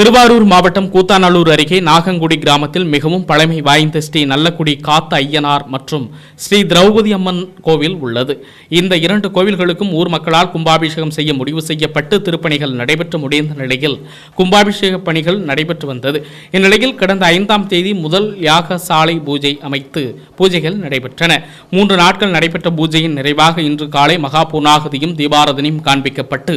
திருவாரூர் மாவட்டம் கூத்தாநல்லூர் அருகே நாகங்குடி கிராமத்தில் மிகவும் பழமை வாய்ந்த ஸ்ரீ நல்லக்குடி காத்த ஐயனார் மற்றும் ஸ்ரீ திரௌபதி அம்மன் கோவில் உள்ளது. இந்த இரண்டு கோவில்களுக்கும் ஊர் மக்களால் கும்பாபிஷேகம் செய்ய முடிவு செய்யப்பட்டு திருப்பணிகள் நடைபெற்று முடிந்த நிலையில் கும்பாபிஷேக பணிகள் நடைபெற்று வந்தது. இந்நிலையில் கடந்த ஐந்தாம் தேதி முதல் யாக சாலை பூஜை அமைத்து பூஜைகள் நடைபெற்றன. மூன்று நாட்கள் நடைபெற்ற பூஜையின் நிறைவாக இன்று காலை மகா பூர்ணாகதியும் தீபாரதனையும் காண்பிக்கப்பட்டு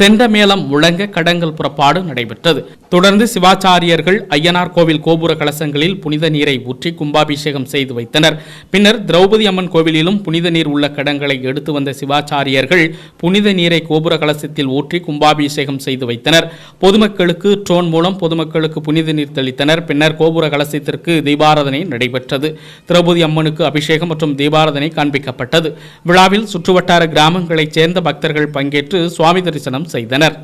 செண்டமேளம் முழங்க கடங்கள் புறப்பாடு நடைபெற்றது. தொடர்ந்து சிவாச்சாரியர்கள் ஐயனார் கோவில் கோபுர கலசங்களில் புனித நீரை ஊற்றி கும்பாபிஷேகம் செய்து வைத்தனர். பின்னர் திரௌபதி அம்மன் கோவிலிலும் புனித நீர் உள்ள கடங்களை எடுத்து வந்த சிவாச்சாரியர்கள் புனித நீரை கோபுர கலசத்தில் ஊற்றி கும்பாபிஷேகம் செய்து வைத்தனர். பொதுமக்களுக்கு ட்ரோன் மூலம் பொதுமக்களுக்கு புனித நீர் தெளித்தனர். பின்னர் கோபுர கலசத்திற்கு தீபாராதனை நடைபெற்றது. திரௌபதி அம்மனுக்கு அபிஷேகம் மற்றும் தீபாராதனை காண்பிக்கப்பட்டது. விழாவில் சுற்றுவட்டார கிராமங்களைச் சேர்ந்த பக்தர்கள் பங்கேற்று சுவாமி தரிசனம் செய்தனர்.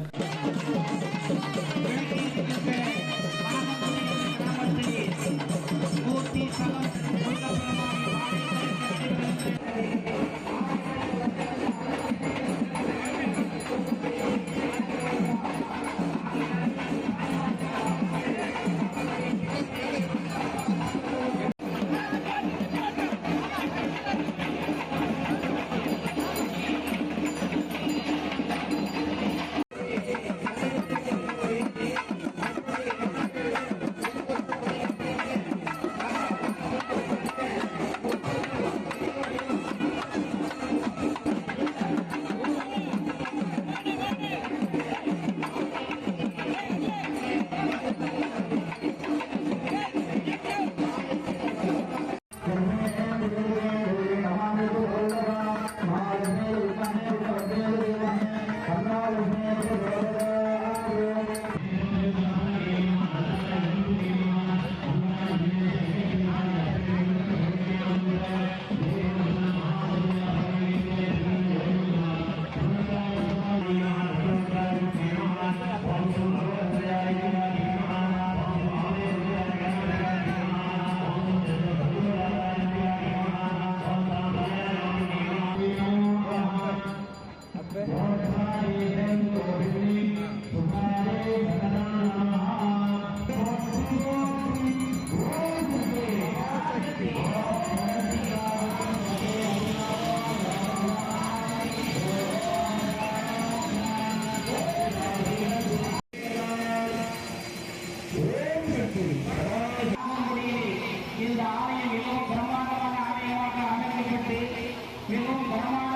மிகவும் பிரம்மாண்டமான